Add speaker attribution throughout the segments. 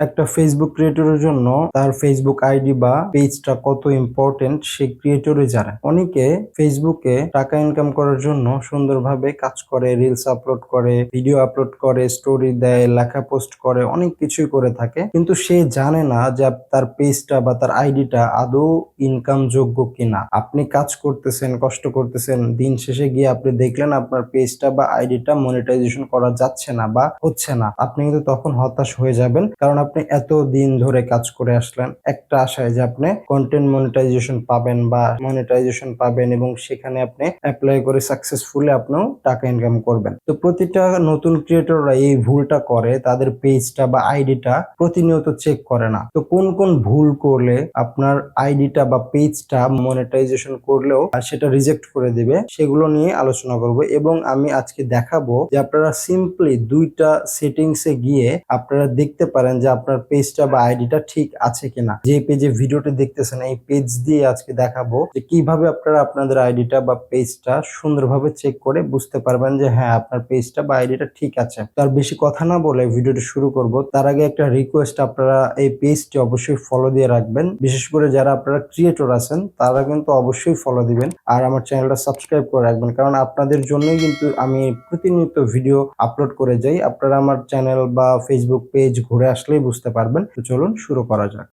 Speaker 1: একটা ফেসবুক ক্রিয়েটরের জন্য তার ফেসবুক আইডি বা পেজটা কত ইম্পর্টেন্ট সে ক্রিয়েটরই জানে। অনেকে ফেসবুকে টাকা ইনকাম করার জন্য সুন্দরভাবে কাজ করে রিলস আপলোড করে ভিডিও আপলোড করে স্টোরি দেয়, লেখা পোস্ট করে, অনেক কিছুই করে থাকে। কিন্তু সে জানে না যে তার পেজটা বা তার আইডিটা আদৌ ইনকাম যোগ্য কিনা। আপনি কাজ করতেছেন, কষ্ট করতেছেন, দিন শেষে গিয়ে আপনি দেখলেন আপনার পেজটা বা আইডিটা মনিটাইজেশন করা যাচ্ছে না বা হচ্ছে না। আপনি কিন্তু তখন হতাশ হয়ে যাবেন। কারণ আপনি এত দিন ধরে কাজ করে আসলেন, একটা আশায় যে আপনি কন্টেন্ট মনিটাইজেশন পাবেন বা মনিটাইজেশন পাবেন এবং সেখানে আপনি অ্যাপ্লাই করে সাকসেসফুলি আপনিও টাকা ইনকাম করবেন। তো প্রতিটা নতুন ক্রিয়েটররা এই ভুলটা করে, তাদের পেজটা বা আইডিটা প্রতিনিয়ত চেক করে না। তো কোন কোন ভুল করলে আপনার আইডিটা বা পেজটা মনিটাইজেশন করলেও সেটা রিজেক্ট করে দিবে, সেগুলো নিয়ে আলোচনা করব এবং আমি আজকে দেখাবো যে আপনারা সিম্পলি দুইটা সেটিংসে গিয়ে আপনারা দেখতে পারেন যে আপনার পেজটা বা আইডিটা ঠিক আছে কিনা? যে পেজে ভিডিওটি দেখতেছেন, এই পেজ দিয়ে আজকে দেখাবো যে কীভাবে আপনারা আপনাদের আইডিটা বা পেজটা সুন্দরভাবে চেক করে বুঝতে পারবেন যে হ্যাঁ আপনার পেজটা বা আইডিটা ঠিক আছে। তার বেশি কথা না বলে ভিডিওটি শুরু করব। তার আগে একটা রিকোয়েস্ট আপনারা এই পেজটি অবশ্যই ফলো দিয়ে রাখবেন। বিশেষ করে যারা আপনারা ক্রিয়েটর আছেন, তারা কিন্তু অবশ্যই ফলো দিবেন। আর আমার চ্যানেলটা সাবস্ক্রাইব করে রাখবেন। কারণ আপনাদের জন্যই কিন্তু আমি প্রতিনিয়ত ভিডিও আপলোড করে যাই। আপনারা আমার চ্যানেল বা ফেসবুক পেজ ঘুরে আসলেই বুঝতে পারবেন। তো চলুন শুরু করা যাক।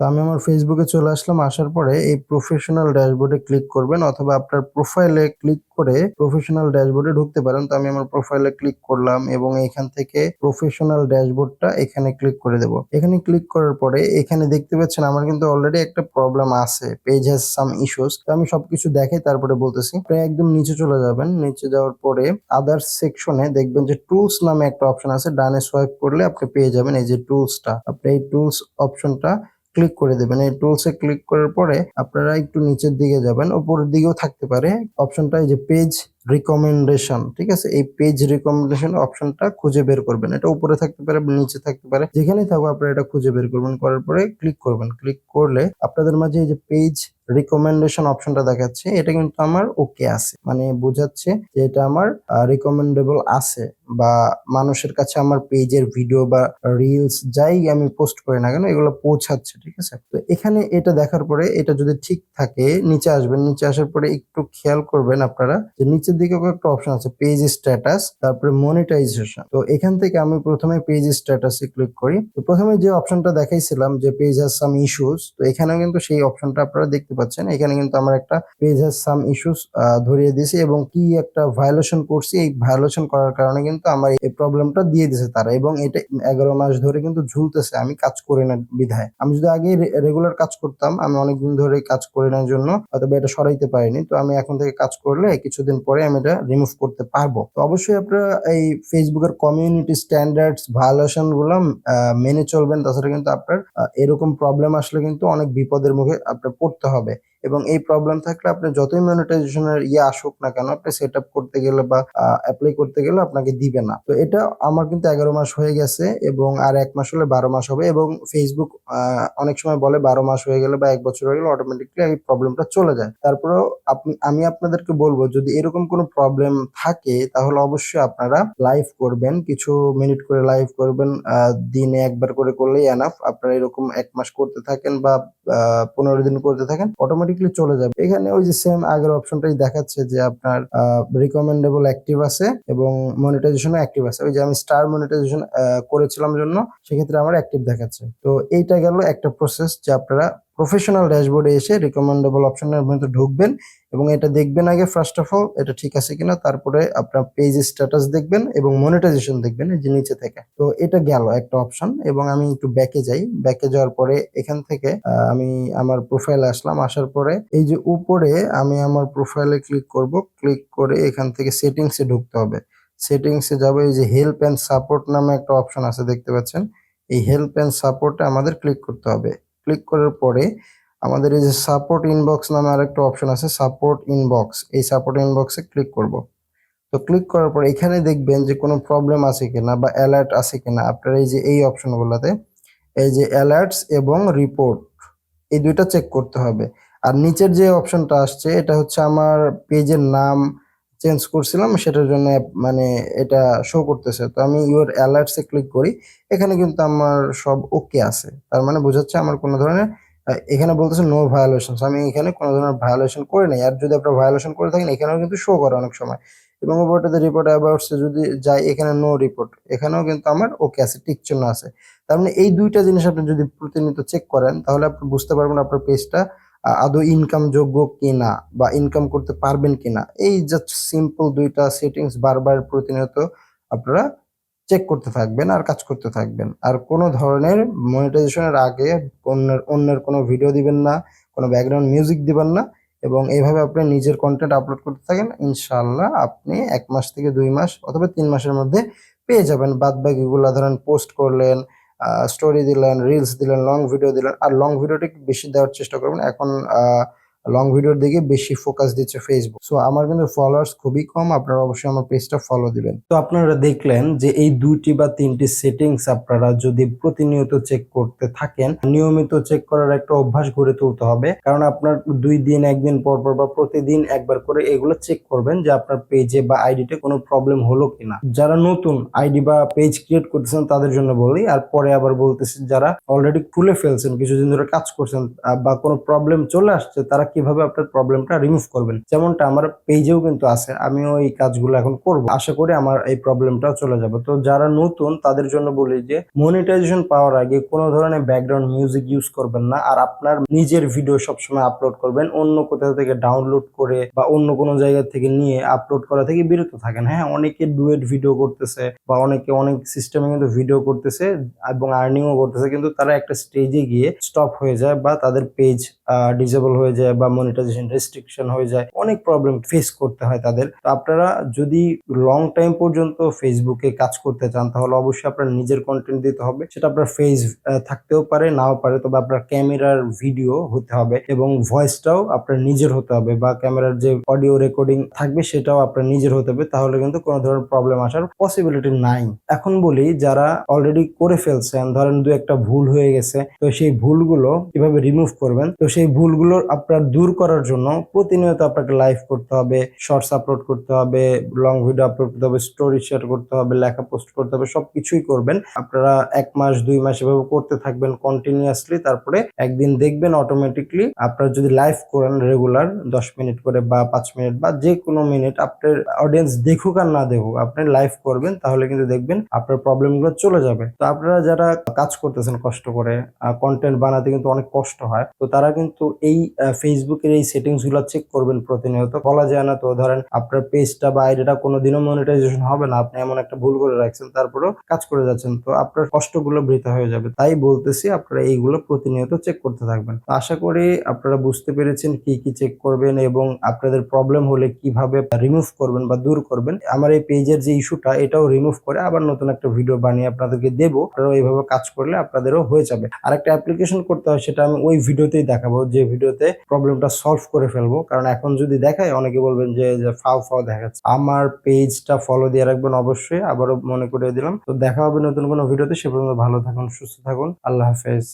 Speaker 1: তো আমি আমার ফেসবুকে চলে আসলাম। আসার পরে এই প্রফেশনাল ড্যাশবোর্ডে ক্লিক করবেন অথবা আপনার প্রোফাইলে ক্লিক করে প্রফেশনাল ড্যাশবোর্ডে ঢুকতে পারেন। তো আমি আমার প্রোফাইলে ক্লিক করলাম এবং এখান থেকে প্রফেশনাল ড্যাশবোর্ডটা এখানে ক্লিক করে দেব। এখানে ক্লিক করার পরে এখানে দেখতে পাচ্ছেন আমার কিন্তু অলরেডি একটা প্রবলেম আছে। পেজ হ্যাজ সাম ইস্যুস তো আমি সবকিছু দেখাই, তারপরে বলতেছি। প্রায় একদম নিচে চলে যাবেন। নিচে যাওয়ার পরে আদার্স সেকশনে দেখবেন যে টুলস নামে একটা অপশন আছে। ডানে সোয়াইপ করলে আপনি পেয়ে যাবেন এই যে টুলসটা আপনি এই টুলস অপশনটা ক্লিক করে দেবেন। এই টুলসে ক্লিক করার পরে আপনারা একটু নিচের দিকে যাবেন ওপরের দিকেও থাকতে পারে। অপশনটা এই যে পেজ রিকমেন্ডেশন ঠিক আছে? এই পেজ রিকমেন্ডেশন অপশনটা খুঁজে বের করবেন। এটা উপরে থাকতে পারে, নিচে থাকতে পারে। যেখানেই থাকো আপনারা এটা খুঁজে বের করবেন। করার পরে ক্লিক করবেন। ক্লিক করলে আপনাদের মাঝে এই যে পেজ রিকমেন্ডেশন অপশনটা দেখাচ্ছে, এটা কিন্তু আমার ওকে আছে। মানে বোঝাচ্ছে যে এটা আমার রিকমেন্ডেবল আছে বা মানুষের কাছে আমার পেজের ভিডিও বা রিলস যাই আমি পোস্ট করি না কেন, এগুলো পৌঁছাচ্ছে, ঠিক আছে? তো এখানে এটা দেখার পরে এটা যদি ঠিক থাকে, নিচে আসবেন, নিচে আসার পরে একটু খেয়াল করবেন আপনারা যে নিচের দিকে একটা অপশন আছে পেজ স্ট্যাটাস তারপরে মনিটাইজেশন তো এখান থেকে আমি প্রথমে পেজ স্ট্যাটাসে ক্লিক করি। তো প্রথমে যে অপশনটা দেখাইছিলাম যে পেজ হ্যাজ সাম ইস্যুস তো এখানেও কিন্তু সেই অপশনটা আপনারা দেখতে পাচ্ছেন। এখানে কিন্তু আমার একটা পেজ হ্যাজ সাম ইস্যুস ধরিয়ে দিয়েছে এবং কি একটা ভায়োলেশন করছি, এই ভায়োলেশন করার কারণে কিন্তু আমার এই প্রবলেমটা দিয়ে দিয়েছে তারা এবং এটা এগারো মাস ধরে কিন্তু ঝুলতেছে, আমি কাজ করি না বিধায়। আমি যদি আগে রেগুলার কাজ করতাম, আমি অনেকদিন ধরে কাজ করি না জন্য হয়তো এটা সরাইতে পারিনি, তো আমি এখন থেকে কাজ করলে কিছুদিন পরে আমি এটা রিমুভ করতে পারব। তো অবশ্যই আপনারা এই ফেসবুকের কমিউনিটি স্ট্যান্ডার্ডস ভায়োলেশনগুলো মেনে চলবেন, তাছাড়া কিন্তু আপনার এরকম প্রবলেম আসলে কিন্তু অনেক বিপদের মুখে আপনার পড়তে হবে। এবং এই প্রবলেম থাকলে আপনি যতই মনিটাইজেশনের ইয়ে আসুক না কেন, আপনি সেট আপ করতে গেলে বা অ্যাপ্লাই করতে গেলে আপনাকে দিবে না। তো এটা আমার কিন্তু এগারো মাস হয়ে গেছে এবং আর এক মাস হলে বারো মাস হবে এবং ফেসবুক অনেক সময় বলে বারো মাস হয়ে গেলে বা এক বছর হয়ে গেলে অটোমেটিকলি এই প্রবলেমটা চলে যায়। তারপরেও আপনি আমি আপনাদেরকে বলব, যদি এরকম কোনো প্রবলেম থাকে, তাহলে অবশ্যই আপনারা লাইভ করবেন। কিছু মিনিট করে লাইভ করবেন দিনে একবার করে করলেই এনাফ আপনারা এরকম এক মাস করতে থাকেন বা পনেরো দিন করতে থাকেন অটোমেটিকলি চলে যাবে। এখানে ওই যে সেম আগের অপশনটাই দেখাচ্ছে যে আপনার রিকমেন্ডেবল অ্যাক্টিভ আছে এবং মনিটাইজেশনও অ্যাক্টিভ আছে। ওই যে আমি স্টার মনিটাইজেশন করেছিলাম জন্য, সেক্ষেত্রে আমার অ্যাক্টিভ দেখাচ্ছে। তো এইটা গেল একটা প্রসেস যে আপনারা প্রফেশনাল ড্যাশবোর্ডে এসে রিকমেন্ডেবল অপশনের মধ্যে ঢুকবেন। এবং এটা দেখবেন আগে ফার্স্ট অফ অল এটা ঠিক আছে কিনা, তারপরে আপনার পেজ স্ট্যাটাস দেখবেন এবং মনিটাইজেশন দেখবেন যে নিচে থেকে। তো এটা গেল একটা অপশন এবং আমি একটু ব্যাকে যাই। ব্যাকে যাওয়ার পরে এখান থেকে আমি আমার প্রোফাইলে আসলাম। আসার পরে এই যে উপরে আমি আমার প্রোফাইলে ক্লিক করব। ক্লিক করে এখান থেকে সেটিংসে ঢুকতে হবে। সেটিংসে যাব, এই যে হেল্প অ্যান্ড সাপোর্ট নামে একটা অপশন আছে, দেখতে পাচ্ছেন? এই হেল্প অ্যান্ড সাপোর্টে আমাদের ক্লিক করতে হবে। ক্লিক করার পরে আমাদের এই যে সাপোর্ট ইনবক্স নামে আরেকটা অপশন আছে সাপোর্ট ইনবক্স এই সাপোর্ট ইনবক্সে ক্লিক করব। তো ক্লিক করার পর এখানে দেখবেন যে কোনো প্রবলেম আছে কিনা বা অ্যালার্ট আছে কিনা, আপনার এই যে এই অপশনগুলোতে এই যে অ্যালার্টস এবং রিপোর্ট এই দুইটা চেক করতে হবে। আর নিচের যে অপশনটা আসছে, এটা হচ্ছে আমার পেজের নাম চেঞ্জ করছিলাম, সেটার জন্য মানে এটা শো করতেছে। তো আমি ইউর অ্যালার্টসে ক্লিক করি, এখানে কিন্তু আমার সব ওকে আছে। তার মানে বোঝাচ্ছে আমার কোনো ধরনের এখানে বলতেছে নো ভায়োলেশন আমি এখানে কোনো ধরনের ভায়োলেশন করে নাই। আর যদি আপনার ভায়োলেশন করে থাকেন, এখানেও কিন্তু শো করে অনেক সময়। এবং ওপরটাতে রিপোর্ট অ্যাবাউটসে যদি যাই এখানে নো রিপোর্ট এখানেও কিন্তু আমার ওকে আছে টিক চিহ্ন আছে। তার মানে এই দুইটা জিনিস আপনি যদি প্রতিনিয়ত চেক করেন, তাহলে আপনি বুঝতে পারবেন আপনার পেজটা আদৌ ইনকাম যোগ্য কিনা বা ইনকাম করতে পারবেন কিনা। এই জাস্ট সিম্পল দুইটা সেটিংস বারবার প্রতিনিয়ত আপনারা চেক করতে থাকবেন আর কাজ করতে থাকবেন। আর কোনো ধরনের মনিটাইজেশনের আগে অন্যের অন্যের কোনো ভিডিও দিবেন না, কোনো ব্যাকগ্রাউন্ড মিউজিক দিবেন না এবং এইভাবে আপনি নিজের কন্টেন্ট আপলোড করতে থাকেন ইনশাল্লাহ আপনি এক মাস থেকে দুই মাস অথবা তিন মাসের মধ্যে পেয়ে যাবেন। বাদ বাকিগুলো ধরেন পোস্ট করলেন স্টোরি দিলেন রিলস দিলেন লং ভিডিও দিলেন, আর লং ভিডিওটা বেশি দেওয়ার চেষ্টা করবেন। এখন লং ভিডিওর দিকে বেশি ফোকাস দিচ্ছে ফেসবুক সো আমার কিন্তু ফলোয়ার্স খুবই কম, আপনারা অবশ্যই আমার পেজটা ফলো দিবেন। তো আপনারা দেখলেন যে এই দুইটি বা তিনটি সেটিংস আপনারা যদি প্রতিনিয়ত চেক করতে থাকেন, নিয়মিত চেক করার একটা অভ্যাস গড়ে তুলতে হবে। কারণ আপনার দুই দিন, একদিন পর পর বা প্রতিদিন একবার করে এগুলো চেক করবেন যে আপনার পেজে বা আইডিতে কোনো প্রবলেম হলো কিনা। যারা নতুন আইডি বা পেজ ক্রিয়েট করতেছেন তাদের জন্য বলি, আর পরে আবার বলতেছি যারা অলরেডি খুলে ফেলছেন, কিছুদিন ধরে কাজ করছেন বা কোনো প্রবলেম চলে আসছে, তারা কীভাবে আপনার প্রবলেমটা রিমুভ করবেন। যেমনটা আমার পেজেও কিন্তু আছে, আমিও এই কাজগুলো এখন করব। আশা করি আমার এই প্রবলেমটাও চলে যাবে। তো যারা নতুন, তাদের জন্য বলি যে মনিটাইজেশন পাওয়ার আগে কোনো ধরনের ব্যাকগ্রাউন্ড মিউজিক ইউজ করবেন না, আর আপনার নিজের ভিডিও সবসময় আপলোড করবেন। অন্য কোথাও থেকে ডাউনলোড করে বা অন্য কোনো জায়গা থেকে নিয়ে আপলোড করা থেকে বিরত থাকেন। হ্যাঁ অনেকে ডুয়েট ভিডিও করতেছে বা অনেকে অনেক সিস্টেমে কিন্তু ভিডিও করতেছে এবং আর্নিংও করতেছে, কিন্তু তারা একটা স্টেজে গিয়ে স্টপ হয়ে যায় বা তাদের পেজ ডিজেবল হয়ে যায় বা মনিটাইজেশন রেস্ট্রিকশন হয়ে যায়, অনেক প্রবলেম ফেস করতে হয় তাদের। তো আপনারা যদি লং টাইম পর্যন্ত ফেসবুকে কাজ করতে চান, তাহলে অবশ্যই আপনার নিজের কন্টেন্ট দিতে হবে। সেটা আপনার ফেস থাকতেও পারে, নাও পারে, তবে আপনার ক্যামেরার ভিডিও হতে হবে এবং ভয়েসটাও আপনার নিজের হতে হবে বা ক্যামেরার যে অডিও রেকর্ডিং থাকবে, সেটাও আপনার নিজের হতে হবে। তাহলে কিন্তু কোনো ধরনের প্রবলেম আসার পসিবিলিটি নাই। এখন বলি, যারা অলরেডি করে ফেলছেন, ধরেন দু একটা ভুল হয়ে গেছে, তো সেই ভুলগুলো কীভাবে রিমুভ করবেন? তো সেই ভুলগুলো আপনার দূর করার জন্য প্রতিনিয়ত আপনাকে লাইভ করতে হবে শর্টস আপলোড করতে হবে লং ভিডিও আপলোড করতে হবে স্টোরি শেয়ার করতে হবে, লেখা পোস্ট করতে হবে, সবকিছুই করবেন। আপনারা এক মাস, দুই মাস এভাবে করতে থাকবেন কন্টিনিউয়াসলি তারপরে একদিন দেখবেন অটোমেটিকলি আপনারা যদি লাইভ করেন রেগুলার দশ মিনিট করে বা পাঁচ মিনিট বা যে কোনো মিনিট আপনার অডিয়েন্স দেখুক আর না দেখুক, আপনি লাইভ করবেন, তাহলে কিন্তু দেখবেন আপনার প্রবলেমগুলো চলে যাবে। তো আপনারা যারা কাজ করতেছেন কষ্ট করে কন্টেন্ট বানাতে কিন্তু অনেক কষ্ট হয়, তো তারা কিন্তু এই ফেসবুকের এই সেটিংসগুলো চেক করবেন প্রতিনিয়ত। বলা যায় না তো, ধরেন আপনার পেজটা বা আইডিটা কোনোদিনও মনিটাইজেশন হবে না, আপনি এমন একটা ভুল করে রাখছেন, তারপরেও কাজ করে যাচ্ছেন, তো আপনার কষ্টগুলো বৃথা হয়ে যাবে। তাই বলতেছি আপনারা এইগুলো প্রতিনিয়ত চেক করতে থাকবেন। আশা করি আপনারা বুঝতে পেরেছেন কি কি চেক করবেন এবং আপনাদের প্রবলেম হলে কীভাবে রিমুভ করবেন বা দূর করবেন। আমার এই পেজের যে ইস্যুটা এটাও রিমুভ করে আবার নতুন একটা ভিডিও বানিয়ে আপনাদেরকে দেবো। আপনারা এইভাবে কাজ করলে আপনাদেরও হয়ে যাবে। আর একটা অ্যাপ্লিকেশন করতে হয়, সেটা আমি ওই ভিডিওতেই দেখাবো, যে ভিডিওতে প্রবলেমটা সলভ করে ফেলব। কারণ এখন যদি দেখায়, অনেকে বলবেন যে ফাও ফাও দেখাচ্ছে। আমার পেজটা ফলো দিয়ে রাখবেন অবশ্যই। আবারও মনে করে দিলাম। তো দেখা হবে নতুন কোনো ভিডিওতে। সে পর্যন্ত ভালো থাকুন, সুস্থ থাকুন। আল্লাহ হাফেজ।